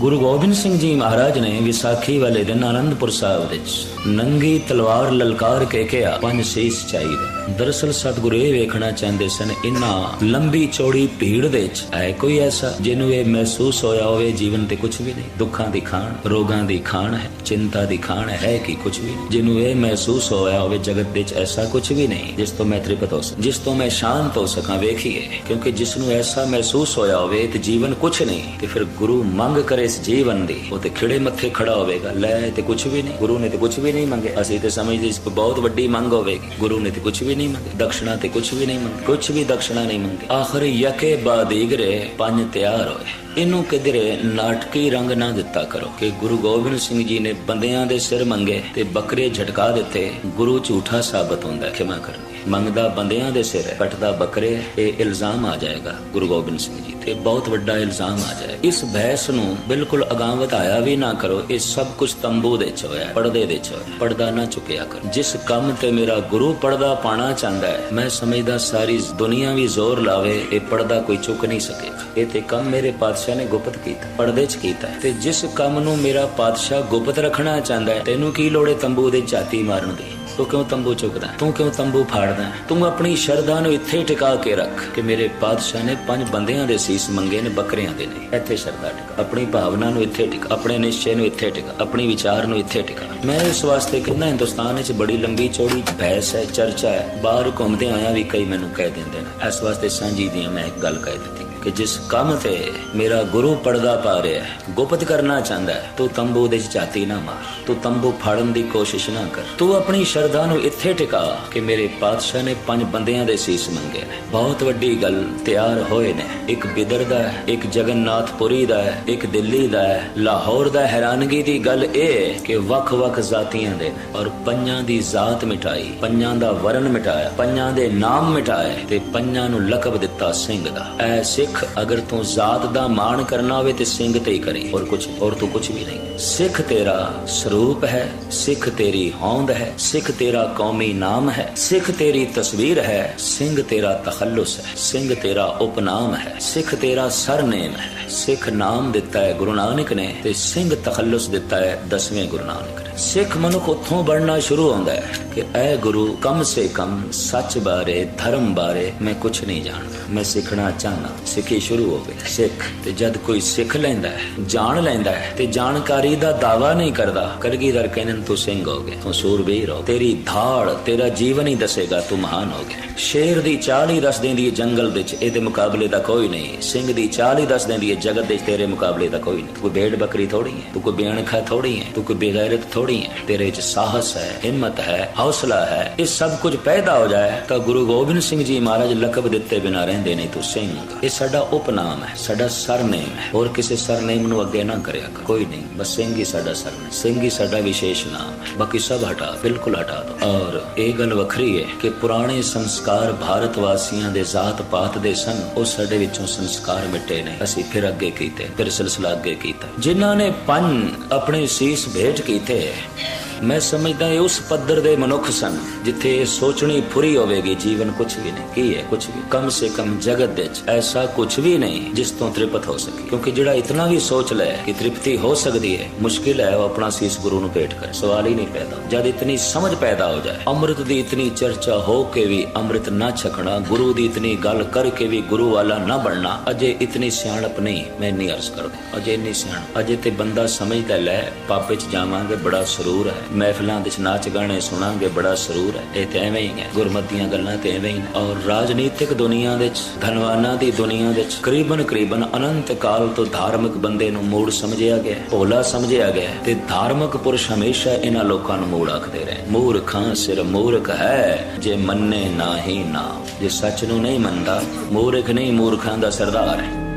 ਗੁਰੂ ਗੋਬਿੰਦ ਸਿੰਘ ਜੀ ਮਹਾਰਾਜ ਨੇ ਵਿਸਾਖੀ ਵਾਲੇ ਦਿਨ ਆਨੰਦਪੁਰ ਸਾਹਿਬ ਵਿੱਚ ਨੰਗੀ ਤਲਵਾਰ ਲਲਕਾਰ ਕੇ ਕਿਹਾ ਪੰਜ ਸੀਸ ਚਾਹੀਦੇ। ਦਰਅਸਲ ਸਤਿਗੁਰੂ ਇਹ ਵੇਖਣਾ ਚਾਹੁੰਦੇ ਸਨ ਇਨ੍ਹਾਂ ਲੰਬੀ ਚੌੜੀ ਭੀੜ ਦੇ ਵਿੱਚ ਹੈ ਕੋਈ ਐਸਾ ਜਿਹਨੂੰ ਇਹ ਮਹਿਸੂਸ ਹੋਇਆ ਹੋਵੇ ਜੀਵਨ ਤੇ ਕੁਝ ਵੀ ਨਹੀਂ। ਦੁੱਖਾਂ ਦੀ ਖਾਣ, ਰੋਗਾਂ ਦੀ ਖਾਣ ਹੈ, ਚਿੰਤਾ ਦੀ ਖਾਣ ਹੈ ਕਿ ਕੁਝ ਵੀ ਜਿਹਨੂੰ ਇਹ ਮਹਿਸੂਸ ਹੋਇਆ ਹੋਵੇ ਜਗਤ ਵਿੱਚ ਐਸਾ ਕੁਝ ਵੀ ਨਹੀਂ, ਜਿਸ ਤੋਂ ਮੈਂ ਤ੍ਰਿਪਤ ਹੋ ਸਕਾਂ, ਜਿਸ ਤੋਂ ਮੈਂ ਸ਼ਾਂਤ ਹੋ ਸਕਾਂ, ਵੇਖੀਏ। ਕਿਉਂਕਿ ਜਿਸ ਨੂੰ ਐਸਾ ਮਹਿਸੂਸ ਹੋਇਆ ਹੋਵੇ ਤੇ ਜੀਵਨ ਕੁਝ ਨਹੀਂ, ਤੇ ਫਿਰ ਗੁਰੂ ਮੰਗ ਕਰੇ ਇਸ ਜੀਵਨ ਦੀ, ਉਹ ਤੇ ਖਿੜੇ ਮੱਥੇ ਖੜਾ ਹੋਵੇਗਾ। ਲੈ ਤੇ ਕੁਝ ਵੀ ਨਹੀਂ। ਗੁਰੂ ਨੇ ਤੇ ਕੁਝ ਵੀ ਨਹੀਂ ਮੰਗੇ। ਅਸੀਂ ਤੇ ਸਮਝਦੇ ਇਸ ਕੋ ਬਹੁਤ ਵੱਡੀ ਮੰਗ ਹੋਵੇਗੀ। ਗੁਰੂ ਨੇ ਤੇ ਕੁਝ ਵੀ ਨਹੀਂ ਮੰਗੇ। ਦਕਸ਼ਨਾ ਤੇ ਕੁਝ ਵੀ ਨਹੀਂ ਮੰਗੇ। ਕੁਝ ਵੀ ਦਕਸ਼ਨਾ ਨਹੀਂ ਮੰਗੇ। ਆਖਰ ਯਕੇ ਬਾਦੀਗਰੇ ਪੰਜ ਤਿਆਰ ਹੋਏ। ਇਹਨੂੰ ਕਿਧਰੇ ਨਾਟਕੀ ਰੰਗ ਨਾ ਦਿੱਤਾ ਕਰੋ ਕਿ ਗੁਰੂ ਗੋਬਿੰਦ ਸਿੰਘ ਜੀ ਨੇ ਬੰਦਿਆਂ ਦੇ ਸਿਰ ਮੰਗੇ ਤੇ ਬੱਕਰੇ ਝਟਕਾ ਦਿੱਤੇ। ਗੁਰੂ ਝੂਠਾ ਸਾਬਤ ਹੁੰਦਾ ਖਿਮਾ ਕਰਨੀ। ਮੰਗਦਾ ਬੰਦਿਆਂ ਦੇ ਸਿਰ ਕੱਟਦਾ ਬੱਕਰੇ ਇਹ ਇਲਜ਼ਾਮ ਆ ਜਾਏਗਾ ਗੁਰੂ ਗੋਬਿੰਦ ਸਿੰਘ ਜੀ ਤੇ ਬਹੁਤ ਵੱਡਾ ਇਲਜ਼ਾਮ ਆ ਜਾਏਗਾ। ਇਸ ਬਹਿਸ ਨੂੰ ਬਿਲਕੁਲ ਅਗਾਂਹ ਵਧਾਇਆ ਵੀ ਨਾ ਕਰੋ, ਇਹ ਸਭ ਕੁਝ ਤੰਬੂ ਦੇ ਚ ਹੋਇਆ, ਪਰਦੇ ਦੇ ਚ ਹੋਇਆ। ਪਰਦਾ ਨਾ ਚੁੱਕਿਆ ਕਰੋ। ਜਿਸ ਕੰਮ ਤੇ ਮੇਰਾ ਗੁਰੂ ਪਰਦਾ ਪਾਣਾ ਚਾਹੁੰਦਾ ਹੈ, ਮੈਂ ਸਮਝਦਾ ਸਾਰੀ ਦੁਨੀਆ ਵੀ ਜ਼ੋਰ ਲਾਵੇ, ਇਹ ਪਰਦਾ ਕੋਈ ਚੁੱਕ ਨਹੀਂ ਸਕੇਗਾ। ਇਹ ਤੇ ਕੰਮ ਮੇਰੇ ਪਾਤਸ਼ਾਹ ਨੇ ਗੁਪਤ ਕੀਤਾ, ਪਰਦੇ ਚ ਕੀਤਾ ਤੇ ਜਿਸ ਕੰਮ ਨੂੰ ਮੇਰਾ ਪਾਤਸ਼ਾਹ ਗੁਪਤ ਰੱਖਣਾ ਚਾਹੁੰਦਾ ਹੈ, ਤੈਨੂੰ ਕੀ ਲੋੜੇ ਤੰਬੂ ਦੇ ਝਾਤੀ ਮਾਰਨ ਦੀ? ਤੂੰ ਕਿਉਂ ਤੰਬੂ ਚੁੱਕਦਾ? ਤੂੰ ਕਿਉਂ ਤੰਬੂ ਫਾੜਦਾ? ਤੂੰ ਆਪਣੀ ਸ਼ਰਧਾ ਨੂੰ ਇੱਥੇ ਟਿਕਾ ਕੇ ਰੱਖ ਕਿ ਮੇਰੇ ਪਾਤਸ਼ਾਹ ਨੇ ਪੰਜ ਬੰਦਿਆਂ ਦੇ ਸੀਸ ਮੰਗੇ ਨੇ, ਬੱਕਰਿਆਂ ਦੇ ਨਹੀਂ ਇੱਥੇ ਸ਼ਰਧਾ ਟਿਕਾ। ਆਪਣੀ ਭਾਵਨਾ ਨੂੰ ਇੱਥੇ ਟਿਕਾ। ਆਪਣੇ ਨਿਸ਼ਚੈ ਨੂੰ ਇੱਥੇ ਟਿਕਾ। ਆਪਣੇ ਵਿਚਾਰ ਨੂੰ ਇੱਥੇ ਟਿਕਾ। ਮੈਂ ਇਸ ਵਾਸਤੇ ਕਹਿੰਦਾ, ਹਿੰਦੁਸਤਾਨ ਵਿੱਚ ਬੜੀ ਲੰਬੀ ਚੌੜੀ ਬਹਿਸ ਹੈ, ਚਰਚਾ ਹੈ। ਬਾਹਰ ਘੁੰਮਦੇ ਆਇਆ ਵੀ ਕਈ ਮੈਨੂੰ ਕਹਿ ਦਿੰਦੇ ਨੇ। ਇਸ ਵਾਸਤੇ ਸਾਂਝੀ ਦੀਆਂ ਮੈਂ ਇੱਕ ਗੱਲ ਕਹਿ ਦਿੱਤੀ। ਕਿ ਜਿਸ ਕੰਮ ਤੇ ਮੇਰਾ ਗੁਰੂ ਪਰਦਾ ਪਾ ਰਿਹਾ ਹੈ, ਗੁਪਤ ਕਰਨਾ ਚਾਹੁੰਦਾ ਹੈ, ਤੂੰ ਤੰਬੂ ਦੇ ਚ ਝਾਤੀ ਨਾ ਮਾਰ, ਤੂੰ ਤੰਬੂ ਫਾੜਨ ਦੀ ਕੋਸ਼ਿਸ਼ ਨਾ ਕਰ। ਤੂੰ ਆਪਣੀ ਸ਼ਰਧਾ ਨੂੰ ਇੱਥੇ ਟਿਕਾ ਕਿ ਮੇਰੇ ਪਾਤਸ਼ਾਹ ਨੇ ਪੰਜ ਬੰਦਿਆਂ ਦੇ ਸੀਸ ਮੰਗੇ ਨੇ। ਬਹੁਤ ਵੱਡੀ ਗੱਲ ਤਿਆਰ ਹੋਏ ਨੇ। ਇੱਕ ਬਿਦਰ ਦਾ ਹੈ, ਇੱਕ ਜਗਨਨਾਥਪੁਰੀ ਦਾ ਹੈ, ਇੱਕ ਦਿੱਲੀ ਦਾ ਹੈ। ਲਾਹੌਰ ਦਾ ਹੈਰਾਨਗੀ ਦੀ ਗੱਲ ਇਹ ਕਿ ਵੱਖ-ਵੱਖ ਜ਼ਾਤੀਆਂ ਦੇ ਔਰ ਪੰਜਾਂ ਦੀ ਜ਼ਾਤ ਮਿਟਾਈ, ਪੰਜਾਂ ਦਾ ਵਰਣ ਮਿਟਾਇਆ, ਪੰਜਾਂ ਦੇ ਨਾਮ ਮਿਟਾਏ ਤੇ ਪੰਜਾਂ ਨੂੰ ਲਕਬ ਦਿੱਤਾ ਸਿੰਘ ਦਾ। ਐ ਸਿੱਖ ਸਿੱਖ ਅਗਰ ਤੂੰ ਜ਼ਾਤ ਦਾ ਮਾਣ ਕਰਨਾ ਹੋਵੇ ਤੇ ਸਿੰਘ ਤੇ ਹੀ ਕਰੀ ਔਰ ਕੁਝ ਔਰ ਤੂੰ ਕੁਝ ਵੀ ਨਹੀਂ। ਸਿੱਖ ਤੇਰਾ ਸਰੂਪ ਹੈ, ਸਿੱਖ ਤੇਰੀ ਹੋਂਦ ਹੈ, ਸਿੱਖ ਤੇਰਾ ਕੌਮੀ ਨਾਮ ਹੈ, ਸਿੱਖ ਤੇਰੀ ਤਸਵੀਰ ਹੈ, ਸਿੰਘ ਤੇਰਾ ਤਖੱਲੁਸ ਹੈ, ਸਿੰਘ ਤੇਰਾ ਉਪਨਾਮ ਹੈ, ਸਿੱਖ ਤੇਰਾ ਸਰਨੇਮ ਹੈ। ਸਿੱਖ ਨਾਮ ਦਿੱਤਾ ਹੈ ਗੁਰੂ ਨਾਨਕ ਨੇ ਤੇ ਸਿੰਘ ਤਖੱਲੁਸ ਦਿੱਤਾ ਹੈ ਦਸਵੇਂ ਗੁਰੂ ਨਾਨਕ ਨੇ। ਸਿੱਖ ਮਨੁੱਖ ਉੱਥੋਂ ਬਣਨਾ ਸ਼ੁਰੂ ਹੁੰਦਾ ਹੈ ਕਿ ਐ ਗੁਰੂ ਕਮ ਸੇ ਕਮ ਸੱਚ ਬਾਰੇ, ਧਰਮ ਬਾਰੇ ਮੈਂ ਕੁਝ ਨਹੀਂ ਜਾਣਦਾ। ਮੈਂ ਸਿੱਖਣਾ ਚਾਹਨਾ ਸਿੱਖੀ ਸ਼ੁਰੂ ਹੋ ਗਈ ਸਿੱਖ ਤੇ ਜਦ ਕੋਈ ਸਿੱਖ ਲੈਂਦਾ ਹੈ, ਜਾਣ ਲੈਂਦਾ ਹੈ ਤੇ ਜਾਣਕਾਰੀ ਦਾ ਦਾਵਾ ਨਹੀਂ ਕਰਦਾ, ਕਲਗੀਧਰ ਕਹਿੰਨ ਤੂੰ ਸਿੰਘ ਹੋ ਗਿਆ, ਤੂੰ ਸੂਰਬੀਰ ਹੋ ਤੇਰੀ ਧਾੜ, ਤੇਰਾ ਜੀਵਨ ਹੀ ਦੱਸੇਗਾ, ਤੂੰ ਮਹਾਨ ਹੋ ਗਿਆ। ਸ਼ੇਰ ਦੀ ਚਾਲ ਹੀ ਦੱਸ ਦਿੰਦੀ ਜੰਗਲ ਵਿੱਚ, ਇਹਦੇ ਮੁਕਾਬਲੇ ਦਾ ਕੋਈ ਨਹੀਂ। ਸਿੰਘ ਦੀ ਚਾਲ ਹੀ ਦੱਸ ਦਿੰਦੀ ਜਗਤ ਵਿੱਚ, ਤੇਰੇ ਮੁਕਾਬਲੇ ਦਾ ਕੋਈ ਨਹੀਂ। ਕੋਈ ਭੇਡ ਬੱਕਰੀ ਥੋੜੀ ਹੈ, ਤੂੰ ਕੋਈ ਬਿਆਨਖਾ ਥੋੜੀ ਹੈ, ਤੂੰ ਕੋਈ ਬੇਗੈਰਤ ਥੋੜੀ ਹੈ ਤੇਰੇ ਵਿੱਚ ਸਾਹਸ ਹੈ, ਹਿੰਮਤ ਹੈ, ਹੌਸਲਾ ਹੈ। ਇਹ ਸਭ ਕੁਝ ਪੈਦਾ ਹੋ ਜਾਏ ਤਾਂ ਗੁਰੂ ਗੋਬਿੰਦ ਸਿੰਘ ਜੀ ਮਹਾਰਾਜ ਲਕਬ ਦਿੱਤੇ ਬਿਨਾ ਰਹਿੰਦੇ ਨਹੀਂ ਤੂੰ ਸਿੰਘ। ਇਹ ਸਾਡਾ ਉਪਨਾਮ ਹੈ, ਸਾਡਾ ਸਰਨੇਮ ਹੈ। ਹੋਰ ਕਿਸੇ ਸਰਨੇਮ ਨੂੰ ਅੱਗੇ ਨਾ ਕਰਿਆ ਕਰ। ਕੋਈ ਨਹੀਂ, ਬਸ ਸਿੰਘ ਹੀ ਸਾਡਾ ਸਰਨੇਮ। ਸਿੰਘ ਹੀ ਸਾਡਾ ਵਿਸ਼ੇਸ਼ ਨਾਮ ਹੈ। ਬਾਕੀ ਸਭ ਹਟਾ, ਬਿਲਕੁਲ ਹਟਾ ਦੋ। ਔਰ ਇਹ ਗੱਲ ਵੱਖਰੀ ਹੈ ਕਿ ਪੁਰਾਣੇ ਸੰਸਕਾਰ ਭਾਰਤ ਵਾਸੀਆਂ ਦੇ ਜ਼ਾਤ ਪਾਤ ਦੇ ਸਨ। ਉਹ ਸਾਡੇ ਵਿੱਚੋਂ ਸੰਸਕਾਰ ਮਿਟੇ ਨੇ ਅਸੀਂ ਫਿਰ ਅੱਗੇ ਕੀਤੇ, ਫਿਰ ਸਿਲਸਿਲਾ ਅੱਗੇ ਕੀਤਾ। ਜਿਨ੍ਹਾਂ ਨੇ ਪੰਜ ਆਪਣੇ ਸੀਸ ਭੇਟ ਕੀਤੇ there. ਮੈਂ ਸਮਝਦਾ ਇਹ ਉਸ ਪੱਧਰ ਦੇ ਮਨੁੱਖ ਸਨ, ਜਿੱਥੇ ਇਹ ਸੋਚਣੀ ਫੁਰੀ ਹੋਵੇਗੀ, ਜੀਵਨ ਕੁਝ ਵੀ ਨਹੀਂ। ਕੀ ਹੈ ਕੁਝ ਵੀ? ਕਮ ਸੇ ਕਮ ਜਗਤ ਵਿੱਚ ਐਸਾ ਕੁਝ ਵੀ ਨਹੀਂ, ਜਿਸ ਤੋਂ ਤ੍ਰਿਪਤ ਹੋ ਸਕੇ। ਕਿਉਂਕਿ ਜਿਹੜਾ ਇਤਨਾ ਵੀ ਸੋਚ ਲੈ ਕਿ ਤ੍ਰਿਪਤੀ ਹੋ ਸਕਦੀ ਹੈ, ਮੁਸ਼ਕਿਲ ਹੈ ਉਹ ਆਪਣਾ ਸੀਸ ਗੁਰੂ ਨੂੰ ਭੇਟ ਕਰੇ। ਸਵਾਲ ਹੀ ਨਹੀਂ ਪੈਦਾ। ਜਦ ਇਤਨੀ ਸਮਝ ਪੈਦਾ ਹੋ ਜਾਏ, ਅੰਮ੍ਰਿਤ ਦੀ ਇਤਨੀ ਚਰਚਾ ਹੋ ਕੇ ਵੀ ਅੰਮ੍ਰਿਤ ਨਾ ਛਕਣਾ, ਗੁਰੂ ਦੀ ਇਤਨੀ ਗੱਲ ਕਰਕੇ ਵੀ ਗੁਰੂ ਵਾਲਾ ਨਾ ਬਣਨਾ, ਅਜੇ ਇਤਨੀ ਸਿਆਣਪ ਨਹੀਂ, ਮੈਂ ਨਹੀਂ ਅਰਜ਼ ਕਰਦਾ ਅਜੇ ਨਹੀਂ ਸਿਆਣ ਅਜੇ ਤੇ ਬੰਦਾ ਸਮਝਦਾ ਲੈ, ਪਾਪੇ ਚ ਜਾਵਾਂਗੇ, ਬੜਾ ਸਰੂਰ ਹੈ। ਮਹਿਫਲਾਂ ਵਿੱਚ ਨਾਚ ਗਾਣੇ ਸੁਣਾਂਗੇ, ਬੜਾ ਸਰੂਰ ਹੈ। ਇਹ ਤੇ ਐਵੇਂ ਹੀ ਹੈ। ਗੁਰਮਤੀਆਂ ਗੱਲਾਂ ਤੇ ਐਵੇਂ ਹੀ ਔਰ ਰਾਜਨੀਤਿਕ ਦੁਨੀਆ ਵਿੱਚ, ਧਨਵਾਨਾਂ ਦੀ ਦੁਨੀਆ ਵਿੱਚ ਕਰੀਬਨ ਕਰੀਬਨ ਅਨੰਤ ਕਾਲ ਤੋਂ ਧਾਰਮਿਕ ਬੰਦੇ ਨੂੰ ਮੂੜ ਸਮਝਿਆ ਗਿਆ ਭੋਲਾ ਸਮਝਿਆ ਗਿਆ ਤੇ ਧਾਰਮਿਕ ਪੁਰਸ਼ ਹਮੇਸ਼ਾ ਇਹਨਾਂ ਲੋਕਾਂ ਨੂੰ ਮੂੜ ਆਖਦੇ ਰਹੇ। ਮੂਰਖਾਂ ਸਿਰ ਮੂਰਖ ਹੈ, ਜੇ ਮੰਨੇ ਨਾ ਹੀ ਨਾ ਜੇ ਸੱਚ ਨੂੰ ਨਹੀਂ ਮੰਨਦਾ, ਮੂਰਖ ਨਹੀਂ ਮੂਰਖਾਂ ਦਾ ਸਰਦਾਰ ਹੈ।